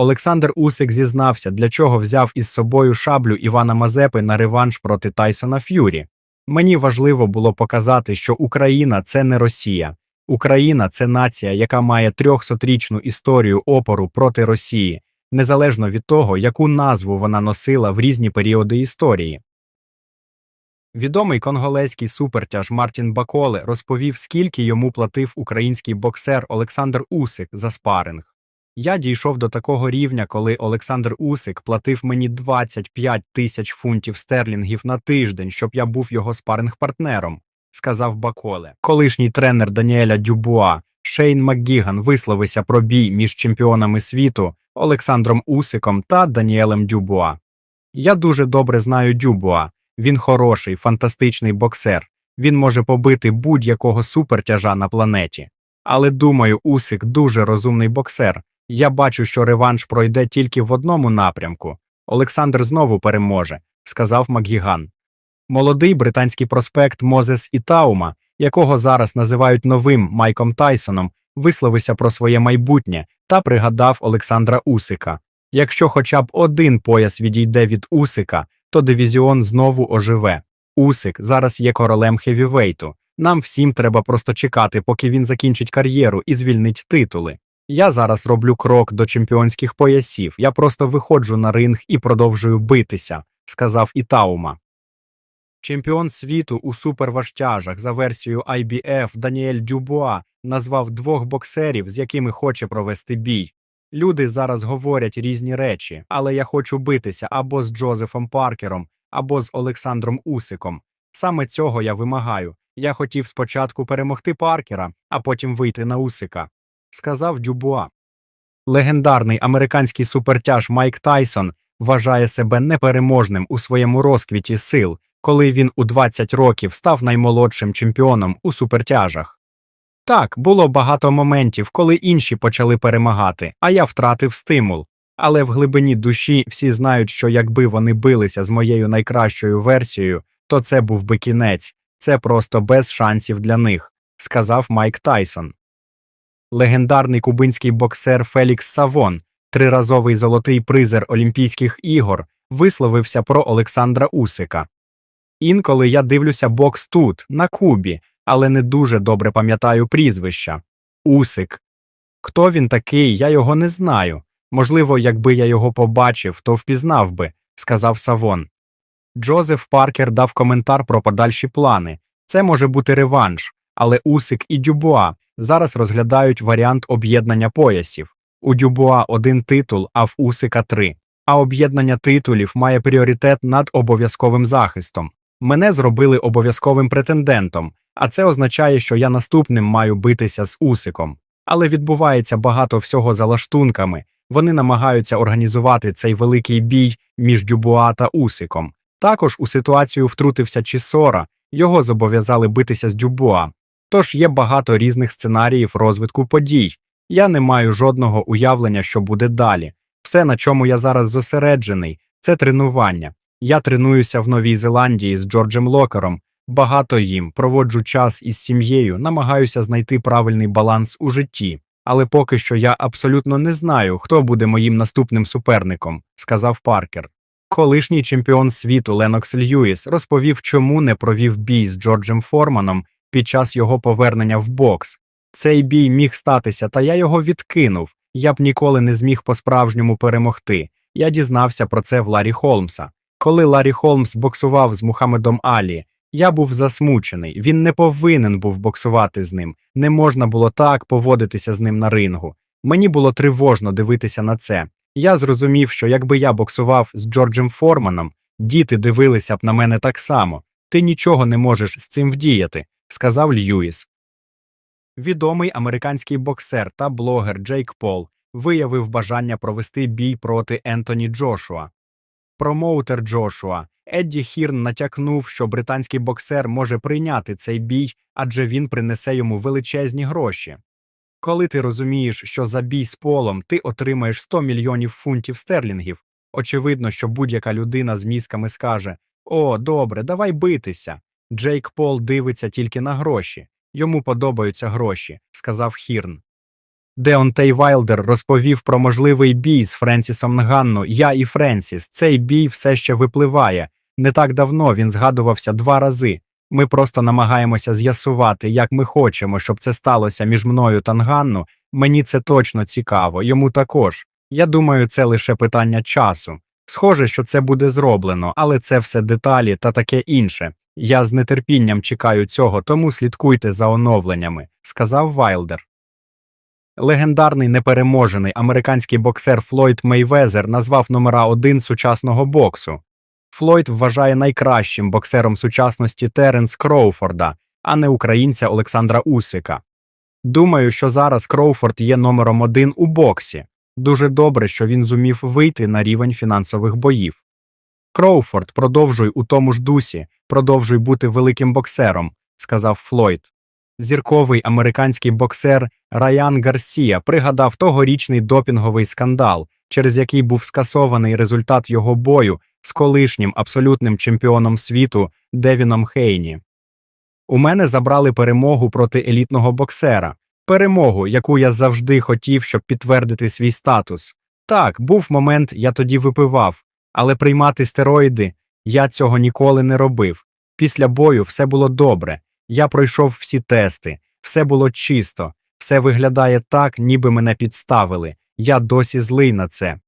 Олександр Усик зізнався, для чого взяв із собою шаблю Івана Мазепи на реванш проти Тайсона Ф'юрі. Мені важливо було показати, що Україна це не Росія. Україна це нація, яка має трьохсотрічну історію опору проти Росії, незалежно від того, яку назву вона носила в різні періоди історії. Відомий конголезький супертяж Мартін Баколе розповів, скільки йому платив український боксер Олександр Усик за спаринг. Я дійшов до такого рівня, коли Олександр Усик платив мені 25 тисяч фунтів стерлінгів на тиждень, щоб я був його спаринг-партнером, сказав Баколе. Колишній тренер Даніеля Дюбуа Шейн МакГіган висловився про бій між чемпіонами світу Олександром Усиком та Даніелем Дюбуа. Я дуже добре знаю Дюбуа. Він хороший, фантастичний боксер. Він може побити будь-якого супертяжа на планеті. Але думаю, Усик дуже розумний боксер. Я бачу, що реванш пройде тільки в одному напрямку. Олександр знову переможе, сказав Макгіган. Молодий британський проспект Мозес Ітаума, якого зараз називають новим Майком Тайсоном, висловився про своє майбутнє та пригадав Олександра Усика. Якщо хоча б один пояс відійде від Усика, то дивізіон знову оживе. Усик зараз є королем хевівейту. Нам всім треба просто чекати, поки він закінчить кар'єру і звільнить титули. Я зараз роблю крок до чемпіонських поясів. Я просто виходжу на ринг і продовжую битися, сказав Ітаума. Чемпіон світу у суперважтяжах за версією IBF Даніель Дюбуа назвав двох боксерів, з якими хоче провести бій. Люди зараз говорять різні речі, але я хочу битися або з Джозефом Паркером, або з Олександром Усиком. Саме цього я вимагаю. Я хотів спочатку перемогти Паркера, а потім вийти на Усика, сказав Дюбуа. Легендарний американський супертяж Майк Тайсон вважає себе непереможним у своєму розквіті сил, коли він у 20 років став наймолодшим чемпіоном у супертяжах. Так, було багато моментів, коли інші почали перемагати, а я втратив стимул. Але в глибині душі всі знають, що якби вони билися з моєю найкращою версією, то це був би кінець, це просто без шансів для них, сказав Майк Тайсон. Легендарний кубинський боксер Фелікс Савон, триразовий золотий призер Олімпійських ігор, висловився про Олександра Усика. Інколи я дивлюся бокс тут, на Кубі, але не дуже добре пам'ятаю прізвища. Усик. Хто він такий, я його не знаю. Можливо, якби я його побачив, то впізнав би, сказав Савон. Джозеф Паркер дав коментар про подальші плани. Це може бути реванш, але Усик і Дюбуа зараз розглядають варіант об'єднання поясів. У Дюбуа один титул, а в Усика три. А об'єднання титулів має пріоритет над обов'язковим захистом. Мене зробили обов'язковим претендентом, а це означає, що я наступним маю битися з Усиком. Але відбувається багато всього за лаштунками. Вони намагаються організувати цей великий бій між Дюбуа та Усиком. Також у ситуацію втрутився Чісора, його зобов'язали битися з Дюбуа. Тож є багато різних сценаріїв розвитку подій. Я не маю жодного уявлення, що буде далі. Все, на чому я зараз зосереджений, це тренування. Я тренуюся в Новій Зеландії з Джорджем Локером, багато їм, проводжу час із сім'єю, намагаюся знайти правильний баланс у житті. Але поки що я абсолютно не знаю, хто буде моїм наступним суперником, сказав Паркер. Колишній чемпіон світу Ленокс Льюіс розповів, чому не провів бій з Джорджем Форманом під час його повернення в бокс. Цей бій міг статися, та я його відкинув. Я б ніколи не зміг по-справжньому перемогти. Я дізнався про це в Ларі Холмса. Коли Ларі Холмс боксував з Мухаммедом Алі, я був засмучений. Він не повинен був боксувати з ним. Не можна було так поводитися з ним на рингу. Мені було тривожно дивитися на це. Я зрозумів, що якби я боксував з Джорджем Форманом, діти дивилися б на мене так само. Ти нічого не можеш з цим вдіяти, сказав Льюіс. Відомий американський боксер та блогер Джейк Пол виявив бажання провести бій проти Ентоні Джошуа. Промоутер Джошуа Едді Хірн натякнув, що британський боксер може прийняти цей бій, адже він принесе йому величезні гроші. Коли ти розумієш, що за бій з полом ти отримаєш 100 мільйонів фунтів стерлінгів, очевидно, що будь-яка людина з мізками скаже О, добре, давай битися. Джейк Пол дивиться тільки на гроші. Йому подобаються гроші, сказав Хірн. Деонтей Вайлдер розповів про можливий бій з Френсісом Нганну. Я і Френсіс. Цей бій все ще випливає. Не так давно він згадувався два рази. Ми просто намагаємося з'ясувати, як ми хочемо, щоб це сталося між мною та Нганну. Мені це точно цікаво, йому також. Я думаю, це лише питання часу. Схоже, що це буде зроблено, але це все деталі та таке інше. Я з нетерпінням чекаю цього, тому слідкуйте за оновленнями, сказав Вайлдер. Легендарний непереможений американський боксер Флойд Мейвезер назвав номера один сучасного боксу. Флойд вважає найкращим боксером сучасності Теренс Кроуфорда, а не українця Олександра Усика. Думаю, що зараз Кроуфорд є номером один у боксі. Дуже добре, що він зумів вийти на рівень фінансових боїв. Кроуфорд, продовжуй у тому ж дусі, продовжуй бути великим боксером, сказав Флойд. Зірковий американський боксер Раян Гарсія пригадав тогорічний допінговий скандал, через який був скасований результат його бою з колишнім абсолютним чемпіоном світу Девіном Хейні. У мене забрали перемогу проти елітного боксера, перемогу, яку я завжди хотів, щоб підтвердити свій статус. Так, був момент, я тоді випивав, але приймати стероїди я цього ніколи не робив. Після бою все було добре. Я пройшов всі тести, все було чисто, все виглядає так, ніби мене підставили. Я досі злий на це.